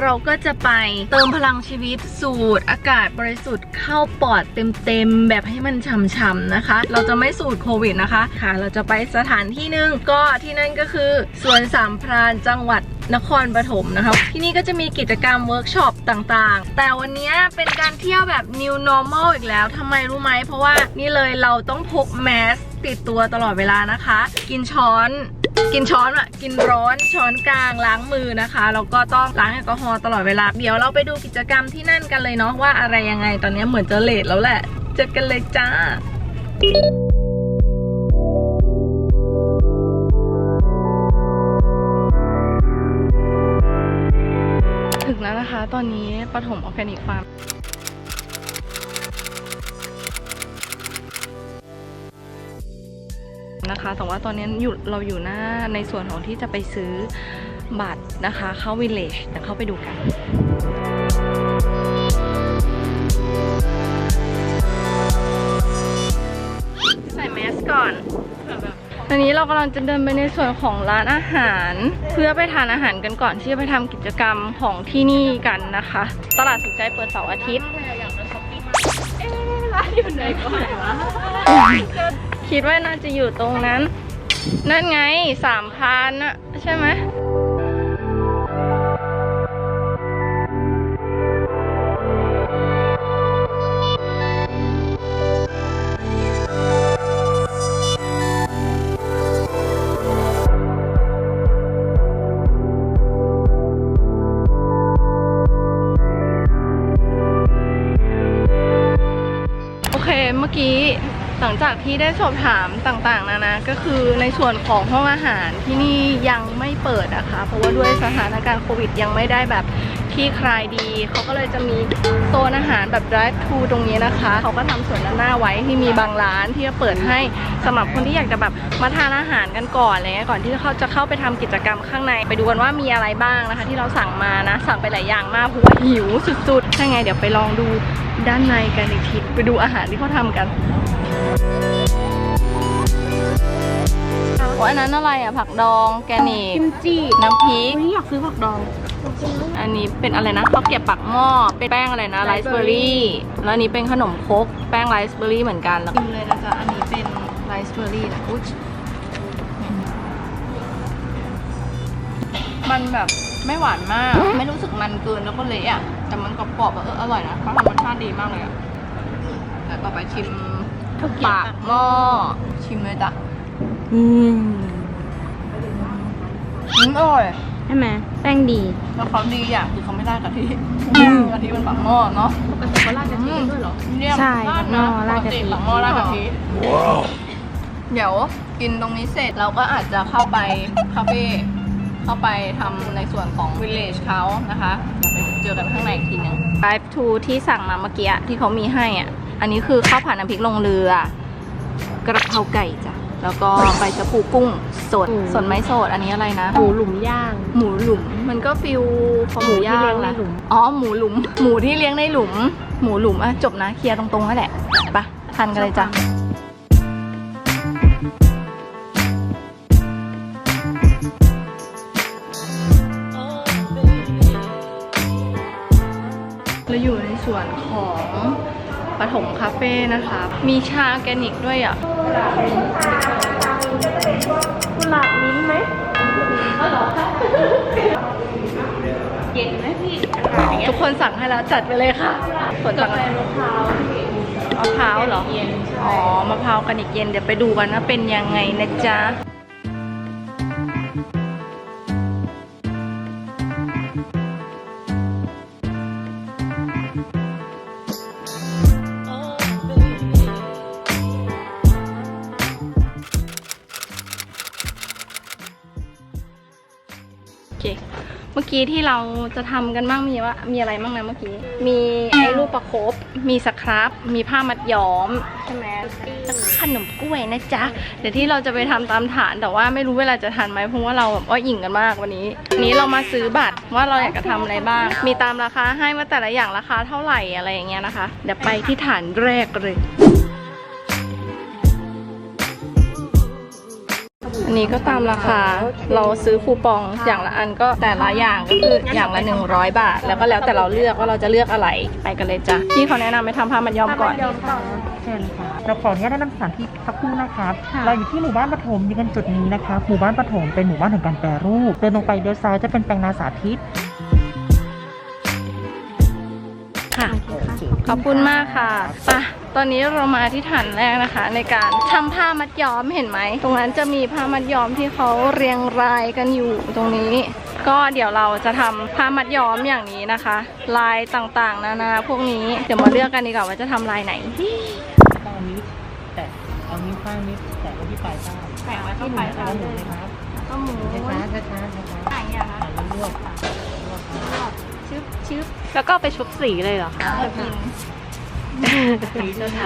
เราก็จะไปเติมพลังชีวิตสูดอากาศบริสุทธิ์เข้าปอดเต็มๆ แบบให้มันช่ำๆนะคะ เราจะไม่สูดโควิดนะคะค่ะ เราจะไปสถานที่หนึ่งก็ที่นั่นก็คือสวนสามพรานจังหวัดนครปฐมนะคะ ที่นี่ก็จะมีกิจกรรมเวิร์กช็อปต่างๆ แต่วันนี้เป็นการเที่ยวแบบ new normal อีกแล้วทำไมรู้ไหม เพราะว่านี่เลยเราต้องพกแมสติดตัวตลอดเวลานะคะ กินช้อน กินช้อนอะกินร้อนช้อนกลางล้างมือนะคะแล้วก็ต้องล้างแอลกอฮอล์ตลอดเวลา เดี๋ยวเราไปดูกิจกรรมที่นั่นกันเลยเนาะว่าอะไรยังไงตอนนี้เหมือนจะเลทแล้วแหละเจอกันเลยจ้าถึงแล้วนะคะ ตอนนี้ปฐมออร์แกนิกฟาร์ม นะคะ แต่ว่าตอนนี้อยู่เราอยู่หน้าในส่วนของที่จะไปซื้อบัตรนะคะ เข้าวิลเลจเดี๋ยวเข้าไปดูกันใส่แมสก่อนตอนนี้เรากำลังจะเดินไปในส่วนของร้านอาหาร เพื่อไปทานอาหารกันก่อนที่จะไปทำกิจกรรมของที่นี่กันนะคะ ตลาดสุขใจเปิดเสาร์อาทิตย์ร้านอยู่ไหนก่อนวะ คิดว่าน่าจะอยู่ตรงนั้น นั่นไงสามพันอะใช่ไหมโอเคเมื่อกี้ หลังจากที่ได้สอบถามต่างๆนานาก็คือในส่วนของห้องอาหารที่นี่ยังไม่เปิดนะคะ เพราะว่าด้วยสถานการณ์โควิดยังไม่ได้แบบที่คลายดี เขาก็เลยจะมีโซนอาหารแบบ drive thru ตรงนี้นะคะ เขาก็ทำส่วนด้านหน้าไว้ที่มีบางร้านที่จะเปิดให้สำหรับคนที่อยากจะแบบมาทานอาหารกันก่อนอะไรเงี้ยก่อนที่เขาจะเข้าไปทำกิจกรรมข้างในไปดูกันว่ามีอะไรบ้างนะคะ ที่เราสั่งมานะ สั่งไปหลายอย่างมากเพราะว่าหิวสุดๆถ้าไงเดี๋ยวไปลองดูด้านในกันอีกทีไปดูอาหารที่เขาทำกัน อ้อันนั้นอะไรอะ ผักดองแกนิกกิมจิน้ำพริกไม่อยากซื้อผักดอง อันนี้เป็นอะไรนะข้าวเกรียบปักหม้อเป็นแป้งอะไรนะไรซ์เบอร์รี่แล้วอันนี้เป็นขนมครกแป้งไรซ์เบอร์รี่เหมือนกันแล้วกินเลยนะจ๊ะอันนี้เป็นไรซ์เบอร์รี่นะอุ๊ยมันแบบไม่หวานมาก ไม่รู้สึกมันเกินแล้วก็เละอะแต่มันกรอบๆอะเอออร่อยนะเขาทำรสชาติดีมากเลยอะแต่ต่อไปชิม ข้าวเกรี๊ยวปากหม้อชิมเลยจ้ะอืมอืมอร่อยใช่ไหมแป้งดี แล้วเขาดีอย่างคือเขาไม่ได้กะทิกะทิมันปักหม้อเนาะปกติเขาราดกะทิด้วยเหรอเรียกใช่ราดหม้นะอราดกะทิปติปักหม้อราดกะทิเดี๋ยวกินตรงนี้เสร็จเราก็อาจจะเข้าไปคาเฟ่เข้าไปทำในส่วนของ village เขานะคะเดี๋ยวไปเจอกันข้างในอีกทีหนึง Drive to ที่สั่งมาเมื่อกี้ที่เขามีให้อะ อันนี้คือข้าวผัดน้ำพริกลงเรือ กระเพราไก่จ้ะ แล้วก็ใบชะพูกุ้งสด อืม สดไม่สด อันนี้อะไรนะ หมูหลุมย่าง หมูหลุม มันก็ฟิลคอหมูย่างหมูที่เลี้ยงในนะหลุม อ๋อ หมูหลุม หมูที่เลี้ยงในหลุม หมูหลุมอะจบนะ เคลียร์ตรงๆนั่นแหละไปะทานกันเลยจ้ะ เราอยู่ในส่วนของ ปฐมคาเฟ่นะคะ มีชาออร์แกนิกด้วยอะกุหลาบมิ้นท์ไหมเย็นไหมพี่ทุกคนสั่งให้แล้วจัดไปเลยค่ะผลสั่งอะไรมะพร้าวมะพร้าวเหรอ อ๋อ มะพร้าวกันอีกเย็น เดี๋ยวไปดูกันว่าเป็นยังไงนะจ๊ะ กี้ที่เราจะทำกันบ้างมีว่ามีอะไรบ้างนะเมื่อกี้ มีไอ้ลูกประคบมีสครับ มีผ้ามัดย้อมใช่ไหมแล้วขนมกล้วยนะจ๊ะ เดี๋ยวที่เราจะไปทำตามฐานแต่ว่าไม่รู้เวลาจะทันไหมเพราะว่าเราแบบว่าอิ่งกันมากวันนี้วันนี้เรามาซื้อบัตรว่าเราอยากจะทำอะไรบ้าง มีตามราคาให้ว่าแต่ละอย่างราคาเท่าไหร่อะไรอย่างเงี้ยนะคะ เดี๋ยวไปที่ฐานแรกเลย อันอันนี้ก็ตามราคา เราซื้อคูปองอย่างละอันก็แต่ละอย่างก็คืออย่างละ 100 บาท แล้วก็แล้วแต่เราเลือกว่าเราจะเลือกอะไรไปกันเลยจ้ะพี่เขาแนะนำไปทำผ้ามัดย้อมก่อน เชิญค่ะเราขออนุญาตแนะนำสถานที่สักครู่นะครับ ค่ะ เราอยู่ที่หมู่บ้านปฐมยืนกันจุดนี้นะครับหมู่บ้านปฐมเป็นหมู่บ้านแห่งการแปรรูป เดินลงไปเลี้ยวซ้ายจะเป็นแปลงนาสาธิต ค่ะ ขอบคุณมากค่ะไปะ ตอนนี้เรามาที่ฐานแรกนะคะ ในการทำผ้ามัดย้อมเห็นไหม ตรงนั้นจะมีผ้ามัดย้อมที่เขาเรียงรายกันอยู่ตรงนี้ ก็เดี๋ยวเราจะทำผ้ามัดย้อมอย่างนี้นะคะ ลายต่างๆ นานาพวกนี้เดี๋ยวมาเลือกกันดีกว่าว่าจะทำลายไหนเอานิ้วแตะเอานิ้วข้างนี้แตะไว้ที่ปลายข้างแปะไว้ที่ปลายข้างแล้วหมุนนะครับก็หมูช้าๆช้าๆช้าๆไหนอะคะอ่าแล้วลวกลวกครับชึบชึบแล้วก็ไปชุบสีเลยเหรอคะเอากิน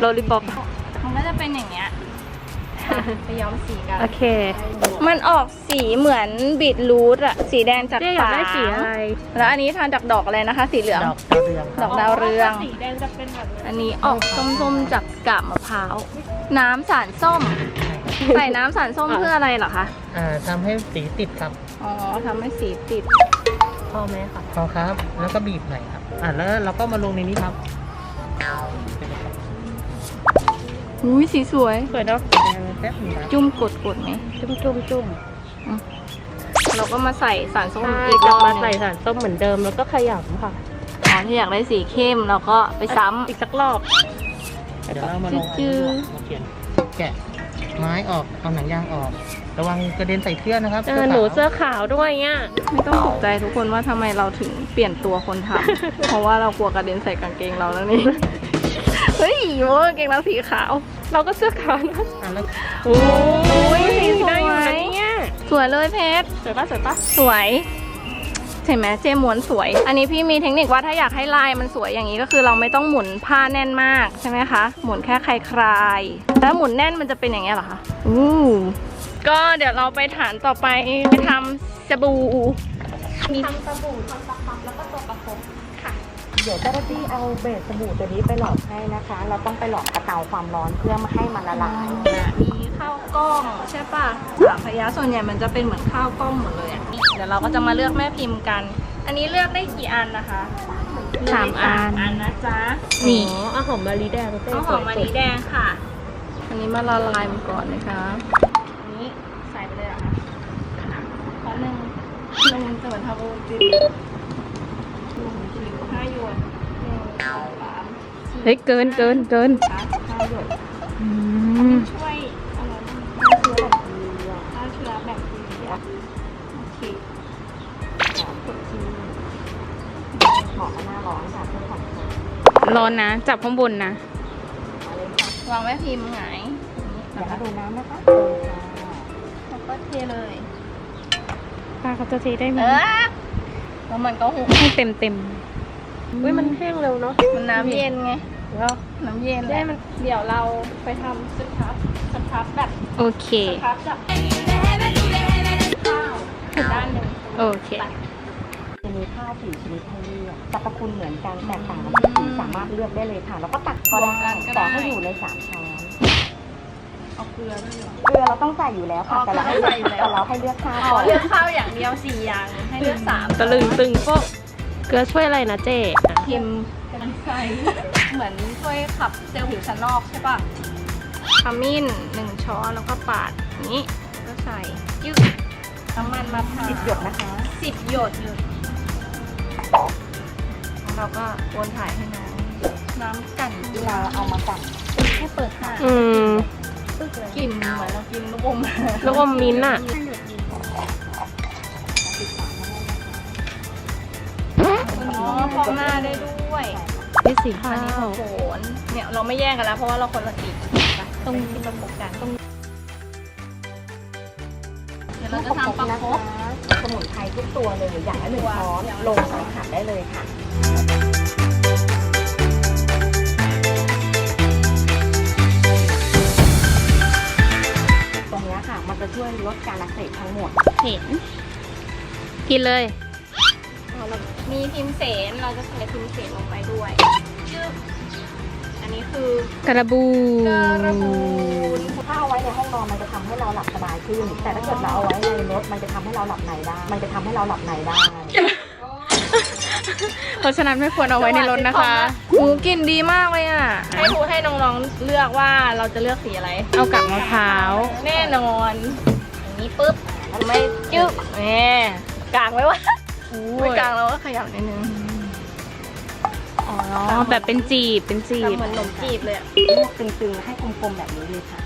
โลลิปอปมันก็จะเป็นอย่างเงี้ยไปย้อมสีกัน โอเค มันออกสีเหมือนบีทรูทอะสีแดงจากเจ๊อยากฝาได้สีอะไร แล้วอันนี้ทานจากดอกอะไรนะคะ สีเหลือง ดอกดาวเรืองดคอรับกดาวเรือง สีแดงจะเป็นแบบอันนี้ออกส้มๆจากกาบมะพร้าว น้ำสารส้ม ใส่น้ำสารส้มเพื่ออะไรเหรอคะ อ่าทำให้สีติดครับอ๋อทำให้สีติด พอไหมคะพอครับ แล้วก็บีบหน่อยครับ อ่าแล้วเราก็มาลงในนี้ครับ อุ้ยสีสวย สวยเนาะแป๊บหนึงครับจุ่มกดกดไหม จุ่มจุ่มจุ่มเราก็มาใส่สารส้มใช่อีกรจะอบมาหใส่นึ่งสารส้มเหมือนเดิมแล้วก็ขยำค่ะ อ๋อที่อยากได้สีเข้มเราก็ไปซ้ำอีกสักรอบ เดี๋ยวเรามาลงจืดมาเขียนแกะไม้ออกเอาหนังยางออก ระวังกระเด็นใส่เสื้อนะครับเออ หนูเสื้อขาวด้วยเนี่ยไม่ต้องตกใจทุกคนว่าทำไมเราถึงเปลี่ยนตัวคนทำ เพราะว่าเรากลัวกระเด็นใส่กางเกงเราแล้วนี่ เฮ้ยโอ้กางเกงเราสีขาว เราก็เสื้อขาวนะอะแล้วโอ้ยสีสวยได้อยู่นะเนี่ยสวยเลยเพชรสวยปะสวยปะสวยเห็นไหมเจม้วนสวย อันนี้พี่มีเทคนิคว่าถ้าอยากให้ลายมันสวยอย่างนี้ก็คือเราไม่ต้องหมุนผ้าแน่นมากใช่ไหมคะ หมุนแค่คลายคลายๆแล้วหมุนแน่นมันจะเป็นอย่างเงี้ยเหรอคะอู้ก็เดี๋ยวเราไปฐานต่อไปไปทำสบู่มี เดี๋ยวเจ้าหน้าที่เอาเบสสบู่ตัวนี้ไปหลอมให้นะคะ เราต้องไปหลอมกระเตาความร้อนเพื่อไม่ให้มันละลาย มีข้าวกล้องใช่ป่ะสามพยาส่วนใหญ่มันจะเป็นเหมือนข้าวกล้องหมดเลยอะนี่เดี๋ยวเราก็จะมาเลือกแม่พิมพ์กัน อันนี้เลือกได้กี่อันนะคะสามอัน อันนะจ๊ะนี่เอาหอมมะลิแดงเต้เอาหอมมะลิแดงค่ะ อันนี้มาละลายมันก่อนนะคะอันนี้ใส่ไปเลยเหรอะคะขอหนึ่งหนึ่งจะเหมือนทำโอจิหนึ่งจิ๋ว ห้าหยวนหนึ่งสองสามสี่เฮ้ยเกินเกินเกินห้าหยวนอืมช่วยอะไรนะฆ่าเชื้อแบคทีเรียฆ่าเชื้อแบคทีเรียโอเคเหมาะกับหน้าร้อนค่ะเพื่อผ่อนคลายร้อนนะ จับข้างบนนะวางแม่พิมพ์หงายเดี๋ยวมาดูน้ำนะคะแล้วก็เทเลยป้าเขาจะเทได้ไหมเออแล้วมันก็หุบ ให้เต็มเต็ม อุ้ยมันแห้งเร็วเนาะมันน้ำเย็นไงแล้วน้ำเย็นได้มันเดี๋ยวเราไปทำสครับสครับแบบโอเคสครับจากข้าวอีกด้านหนึ่งโอเคจะมีข้าวสี่ชนิดให้เลือกสรรพคุณเหมือนกันแตกต่างกันที่สีสามารถเลือกได้เลยค่ะ แล้วก็ตักก็ได้แต่ให้อยู่ในสามช้อนเอาเกลือด้วยเหรอเกลือเราต้องใส่อยู่แล้วค่ะอ๋อแต่เราให้เกลือใส่อยู่แล้วแต่เราให้เลือกข้าวอ๋อก่อนเลือกข้าวอย่างเดียวสี่อย่างให้เลือกสามตะลึงตึงโป๊ะ เกลือช่วยอะไรนะเจ๊อะพิมพ์กันใส่เหมือนช่วยขับเซลล์ผิวชั้นนอกใช่ป่ะขมิ้นหนึ่งช้อนแล้วก็ปาดอย่างนี้ ก็ใส่ยึดน้ำมันมะพร้าวสิบหยดนะคะสิบหยดแล้วเราก็วนถ่ายให้น้ำน้ำกันเวลาเอามากันให้เปิดค่ะอืมกลิ่นเหมือนเรากินลูกอมแล้วอมมิ้นท์อะ อ๋อพอกหน้าได้ด้วยนี่สีอัข้านนี้วโขนเนี่ยเราไม่แย่งกันแล้วเพราะว่าเราคนละสีไปตรงที่ประกบกันตรงเดี๋ยวเราจะทำประคบสมุนไพรทุกตัวเลยอย่างละหนึ่งช้อนลงใส่ขัดได้เลยค่ะตรงเนี้ยค่ะมันจะช่วยลดการอักเสบทั้งหมดเห็นกินเลย อ๋อเรามีพิมพ์เสนเราจะใส่พิมพ์เสนลงไปด้วยชื่ออะอันนี้คือกระบูกระบูนถ้าเอาไว้ในห้องนอนมันจะทำให้เราหลับสบายขึ้น แต่ถ้าเกิดเราเอาไว้ในรถมันจะทำให้เราหลับในได้ มันจะทำให้เราหลับในได้ เพราะฉะนั้นไม่ควรเอาไว้ในรถนะคะหูกลิ่นดีมากเลยอะ ให้ครูให้น้องๆเลือกว่าเราจะเลือกสีอะไร เอากับมะพร้าวแน่นอนอย่างนี้ปุ๊บไม่จึ๊บแหมกลางไว้วะ ไม่กลางเราก็ขยับนิดนึงอ๋อ แบบเป็นจีบเป็นจีทำบเหมือนขนมจีบเลยอะลูกตึงๆ ให้กลมๆแบบนี้เลยค่ะ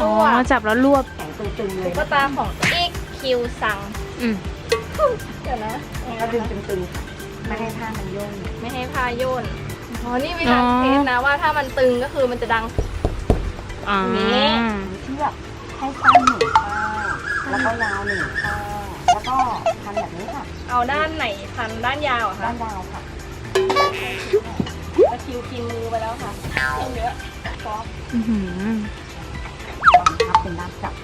อ๋อ จับแล้วรวบ แข็งตึงๆเลยตุ๊กตาของอีกคิวสั่งอืมเดี๋ยวนะก็ดึงตึงๆค่ะไม่ให้ผ้ามันย่นไม่ให้พาโยน อ๋อ นี่มีการเทสนะว่าถ้ามันตึงก็คือมันจะดังอ๋อนี่ เชือกให้สั้นหนึ่งข้างแล้วก็ยาวหนึ่งข้างแล้ว ก็ทำแบบนี้ค่ะเอาด้านไหนพันด้านยาวอะคะด้านยาวค่ะตะคริวกินมือไปแล้วค่ะเยอะซอฟอื้อหือบังคับเป็นด้านจับ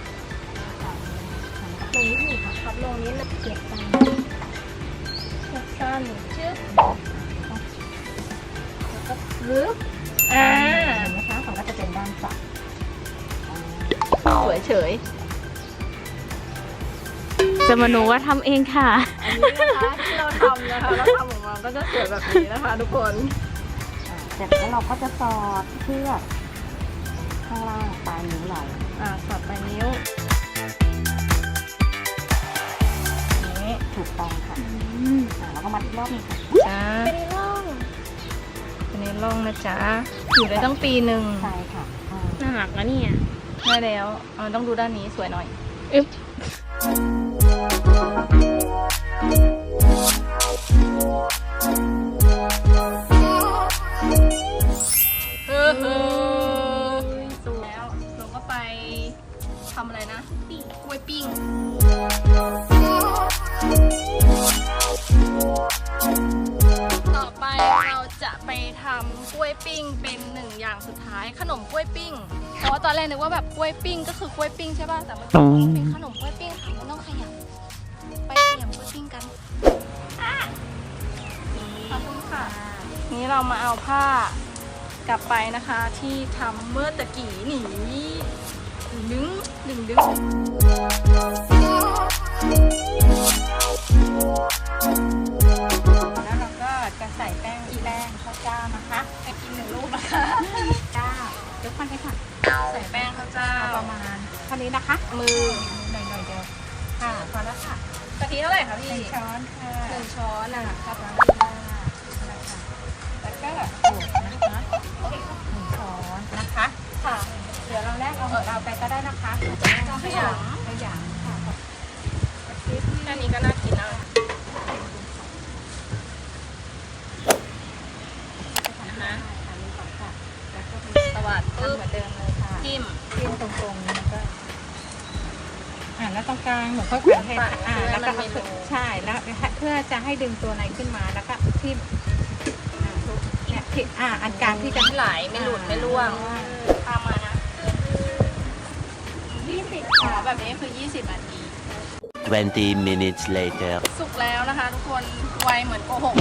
ลงนิดหนึงค่ะพับลงนิดนึงเก็บสั้นเก็บสั้นชึบแล้วก็ลึบอ่าเห็นไหมคะของก็จะเป็นด้านจับสวยเฉย จะมาโนว่าทำเองค่ะ อันนี้นะคะที่เราทำนะคะแล้วทำออกมาก็จะสวยแบบนี้นะคะ ทุกคนอ่าเสร็จแล้วเราก็จะสอดเชือกข้างล่างปลายนิ้วเราอ่าสอดปลายนิ้วนี่ถูกต้องค่ะอ่าแล้วก็มัดอีกรอบหนึงค่ะจ้าเป็นร่องเป็นร่องนะจ๊ะอยู่ได้ตั้งปีหนึ่งใช่ค่ะอ่าน่ารักนะเนี่ยได้แล้วเอาต้องดูด้านนี้สวยหน่อย อึ๊บ เฮ้อเฮ้อสูแล้วเราก็ไปทำอะไรนะปิ้งกล้วยปิ้ง ต่อไปเราจะไปทำกล้วยปิ้งเป็นหนึ่งอย่างสุดท้ายขนมกล้วยปิ้ง เพราะว่าตอนแรกนึกว่าแบบกล้วยปิ้งก็คือกล้วยปิ้งใช่ป่ะ แต่มันเป็นขนมกล้วยปิ้งค่ะ นี้เรามาเอาผ้ากลับไปนะคะที่ทำเมื่อตะกี้หนีดึงดึงดึงแล้วเราก็จะใส่แป้งอีแป้งข้าวเจ้านะคะให้กินหนึ่งลูกนะคะจ้ายกมันให้ค่ะ ใส่แป้งข้าวเจ้าประมาณเท่านี้นะคะ มือหน่อยๆเดียวค่ะพอแล้วค่ะกะทิเท่าไหร่คะพี่หนึ่งช้อนค่ะหนึ่งช้อนนะคะครับ ช้อนนะคะค่ะ เดี๋ยวเราแรกเอาของเราไปก็ได้นะคะขยำขยำค่ะแค่นี้ก็น่ากินแล้วนะคะอันนี้ก่อนค่ะแล้วก็สวัสดทำปึ๊บเหมือนเดิมเลยค่ะจิ้มจิ้มตรงๆแล้วก็อ่าแล้วตรงกลางหนูค่อยๆให้อ่าแล้วก็เอาใช่แล้วเพื่อจะให้ดึงตัวในขึ้นมาแล้วก็ทิ่มอ่าทุกเนี่ย ที่อ่าอันกลางที่จะไหลไม่หลุดไม่ร่วงตามมานะ20ค่ะแบบนี้คือ 20นาที20 minutes later. สุกแล้วนะคะทุกคนไวเหมือนโกหก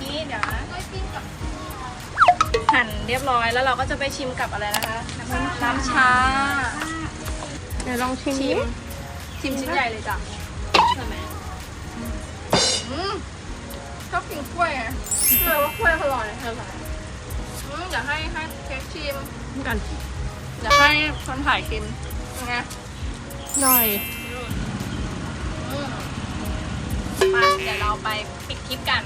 นี่เดี๋ยวนะกล้วยปิ้งกับหั่นเรียบร้อยแล้วเราก็จะไปชิมกับอะไรนะคะ น้ำชาเดี๋ยวลองชิมชิมชิมชิ้นใหญ่เลยจ้ะ ชอบกินกล้วยไงเชื่อว่ากล้วยอร่อยอร่อยอืมอยากให้ให้เค้กชิมกันอยากให้คนถ่ายกินยังไงหน่อยอืมไปเดี๋ยวเราไปปิดคลิปกัน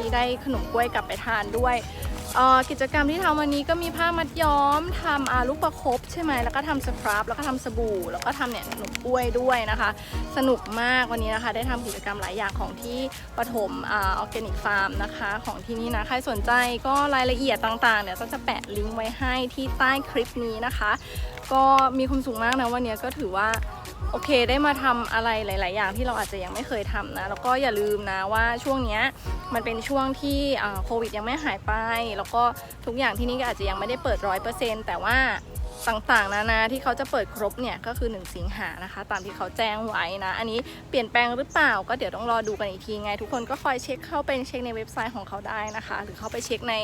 นี่ได้ขนมกล้วยกลับไปทานด้วยเอ่อกิจกรรมที่ทำวันนี้ก็มีผ้ามัดย้อมทำอาลูกประคบใช่ไหมแล้วก็ทำสครับแล้วก็ทำสบู่ แล้วก็ทำเนี่ยขนมกล้วยด้วยนะคะ สนุกมากวันนี้นะคะ ได้ทำกิจกรรมหลายอย่างของที่ปฐมออร์แกนิกฟาร์มนะคะ ของที่นี่นะใครสนใจก็รายละเอียดต่างๆ เนี่ยก็จะแปะลิงก์ไว้ให้ที่ใต้คลิปนี้นะคะ ก็มีความสุขมากนะวันนี้ก็ถือว่า โอเคได้มาทำอะไรหลาย ๆ อย่างที่เราอาจจะยังไม่เคยทำนะ แล้วก็อย่าลืมนะว่าช่วงเนี้ยมันเป็นช่วงที่โควิดยังไม่หายไป แล้วก็ทุกอย่างที่นี่ก็อาจจะยังไม่ได้เปิดร้อยเปอร์เซ็นต์แต่ว่า ต่างๆ นานาที่เขาจะเปิดครบเนี่ยก็คือ 1 สิงหานะคะ ตามที่เขาแจ้งไว้นะ อันนี้เปลี่ยนแปลงหรือเปล่า ก็เดี๋ยวต้องรอดูกันอีกทีไง ทุกคนก็คอยเช็คเข้าไปเช็คในเว็บไซต์ของเขาได้นะคะ หรือเข้าไปเช็คใน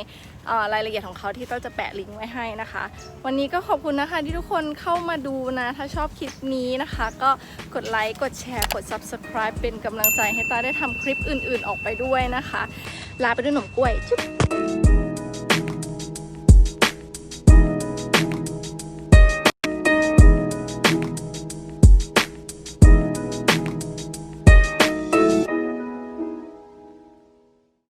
รายละเอียดของเขาที่เราจะแปะลิงก์ไว้ให้นะคะ วันนี้ก็ขอบคุณนะคะที่ทุกคนเข้ามาดูนะ ถ้าชอบคลิปนี้นะคะ ก็กดไลค์กดแชร์กด subscribe เป็นกำลังใจให้ตาได้ทำคลิปอื่นๆ ออกไปด้วยนะคะ ลาไปด้วยหนมกล้วยจุ๊บ